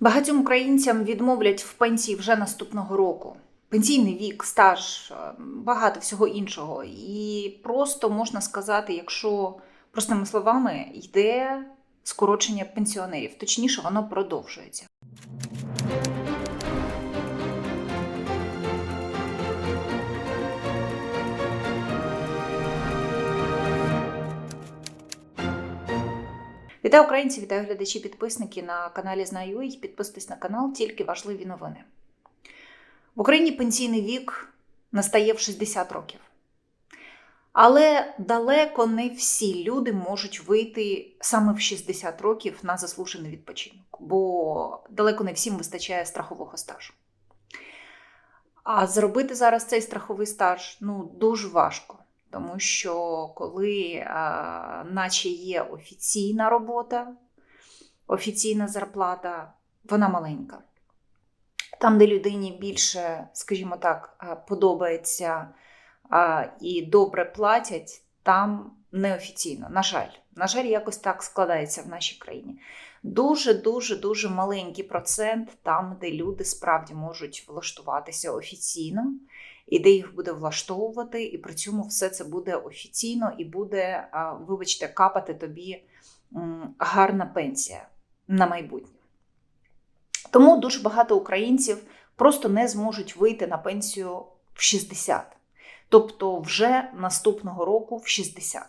Багатьом українцям відмовлять в пенсії вже наступного року. Пенсійний вік, стаж, е, багато всього іншого. І просто можна сказати, якщо простими словами йде скорочення пенсіонерів, точніше, воно продовжується. Вітаю українці, вітаю глядачі, підписники на каналі Знаю і підписуйтесь на канал тільки важливі новини. В Україні пенсійний вік настає в 60 років. Але далеко не всі люди можуть вийти саме в 60 років на заслужений відпочинок, бо далеко не всім вистачає страхового стажу. А зробити зараз цей страховий стаж ну, дуже важко. Тому що коли а, наче є офіційна робота, офіційна зарплата, вона маленька. Там, де людині більше, скажімо так, подобається а, і добре платять, там неофіційно. На жаль, на жаль, якось так складається в нашій країні. Дуже-дуже дуже маленький процент там, де люди справді можуть влаштуватися офіційно і де їх буде влаштовувати, і при цьому все це буде офіційно і буде, вибачте, капати тобі гарна пенсія на майбутнє. Тому дуже багато українців просто не зможуть вийти на пенсію в 60, тобто вже наступного року в 60.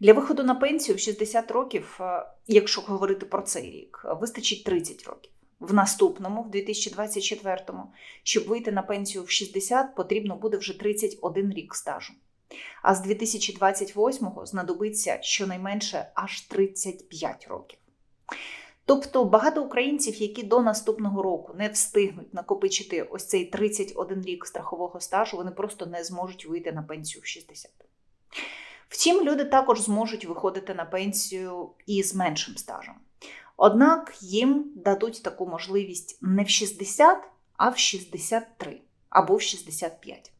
Для виходу на пенсію в 60 років, якщо говорити про цей рік, вистачить 30 років в наступному, в 2024-му, щоб вийти на пенсію в 60, потрібно буде вже 31 рік стажу. А з 2028-го знадобиться щонайменше аж 35 років. Тобто багато українців, які до наступного року не встигнуть накопичити ось цей 31 рік страхового стажу, вони просто не зможуть вийти на пенсію в 60. Втім, люди також зможуть виходити на пенсію і з меншим стажем. Однак їм дадуть таку можливість не в 60, а в 63 або в 65.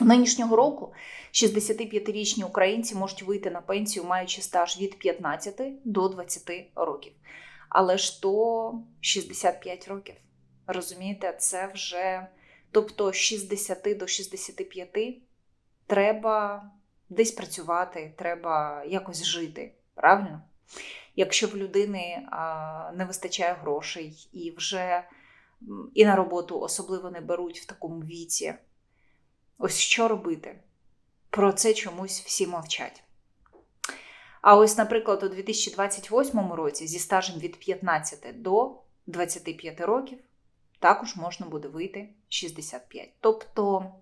Нинішнього року 65-річні українці можуть вийти на пенсію, маючи стаж від 15 до 20 років. Але ж то 65 років. Розумієте, це вже, тобто з 60 до 65 треба десь працювати, треба якось жити. Правильно? Якщо в людини не вистачає грошей і вже і на роботу особливо не беруть в такому віці, ось що робити? Про це чомусь всі мовчать. А ось, наприклад, у 2028 році зі стажем від 15 до 25 років також можна буде вийти 65. Тобто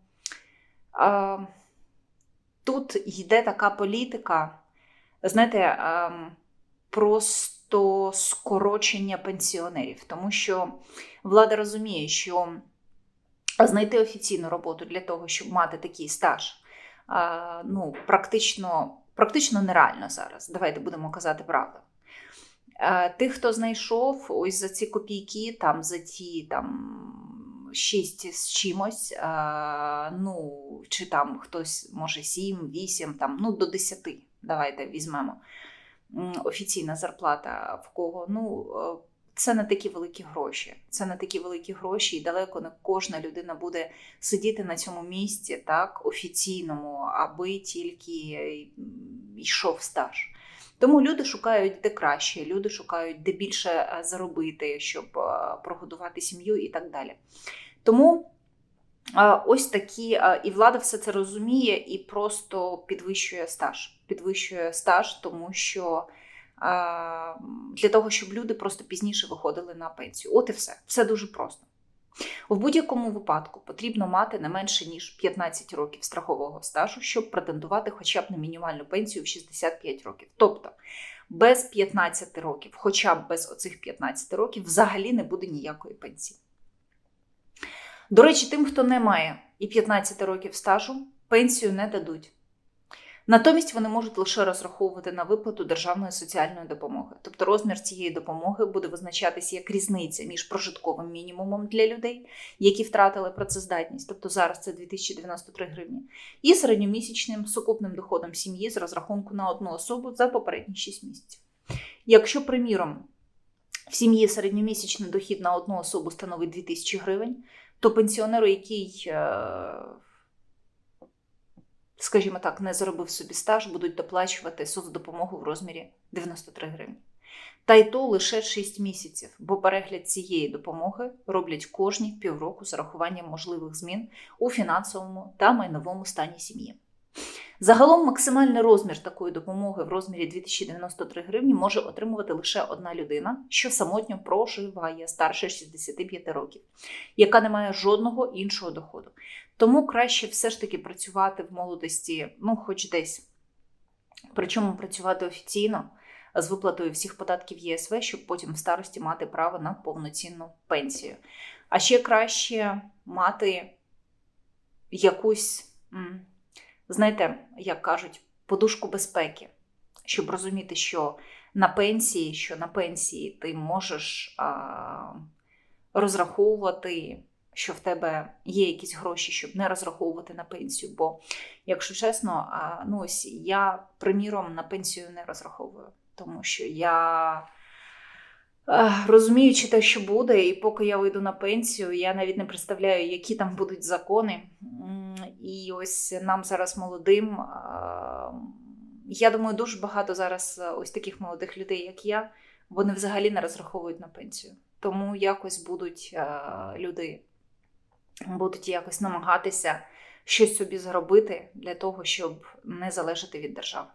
тут йде така політика, знаєте, просто скорочення пенсіонерів, тому що влада розуміє, що знайти офіційну роботу для того, щоб мати такий стаж, ну, практично, практично нереально зараз. Давайте будемо казати правду. Тих, хто знайшов ось за ці копійки, там за ті там. 6 з чимось, ну, чи там хтось, може, 7, 8, там, ну, до 10. Давайте візьмемо офіційна зарплата в кого. Ну, е, це не такі великі гроші. Це не такі великі гроші, і далеко не кожна людина буде сидіти на цьому місці, так, офіційному, аби тільки йшов стаж. Тому люди шукають де краще, люди шукають де більше е, заробити, щоб е, прогодувати сім'ю і так далі. Тому ось такі, і влада все це розуміє і просто підвищує стаж. Підвищує стаж, тому що для того, щоб люди просто пізніше виходили на пенсію. От і все. Все дуже просто. В будь-якому випадку потрібно мати не менше ніж 15 років страхового стажу, щоб претендувати хоча б на мінімальну пенсію в 65 років. Тобто без 15 років, хоча б без оцих 15 років, взагалі не буде ніякої пенсії. До речі, тим, хто не має і 15 років стажу, пенсію не дадуть. Натомість вони можуть лише розраховувати на виплату державної соціальної допомоги. Тобто розмір цієї допомоги буде визначатися як різниця між прожитковим мінімумом для людей, які втратили працездатність, тобто зараз це 2093 гривні, і середньомісячним сукупним доходом сім'ї з розрахунку на одну особу за попередні 6 місяців. Якщо, приміром, в сім'ї середньомісячний дохід на одну особу становить 2000 гривень, то пенсіонеру, який, е, скажімо так, не заробив собі стаж, будуть доплачувати соцдопомогу в розмірі 93 гривні. Та й то лише 6 місяців, бо перегляд цієї допомоги роблять кожні півроку з урахуванням можливих змін у фінансовому та майновому стані сім'ї. Загалом максимальний розмір такої допомоги в розмірі 2093 гривні може отримувати лише одна людина, що самотньо проживає старше 65 років, яка не має жодного іншого доходу. Тому краще все ж таки працювати в молодості, ну хоч десь. Причому працювати офіційно з виплатою всіх податків ЄСВ, щоб потім в старості мати право на повноцінну пенсію. А ще краще мати якусь, знаєте, як кажуть, подушку безпеки, щоб розуміти, що на пенсії, що на пенсії ти можеш а, розраховувати, що в тебе є якісь гроші, щоб не розраховувати на пенсію. Бо, якщо чесно, а, ну ось я, приміром, на пенсію не розраховую, тому що я. Розуміючи те, що буде, і поки я вийду на пенсію, я навіть не представляю, які там будуть закони. І ось нам зараз молодим. Я думаю, дуже багато зараз е, ось таких молодих людей, як я, вони взагалі не розраховують на пенсію. Тому якось будуть е, люди будуть якось намагатися щось собі зробити для того, щоб не залежати від держави.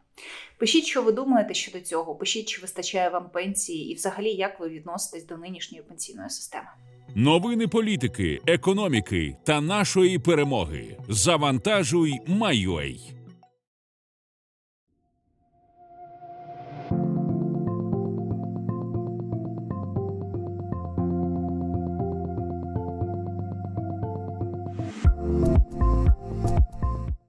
Пишіть, що ви думаєте щодо цього. Пишіть, чи вистачає вам пенсії, і взагалі як ви відноситесь до нинішньої пенсійної системи. Новини політики, економіки та нашої перемоги. Завантажуй, Майой.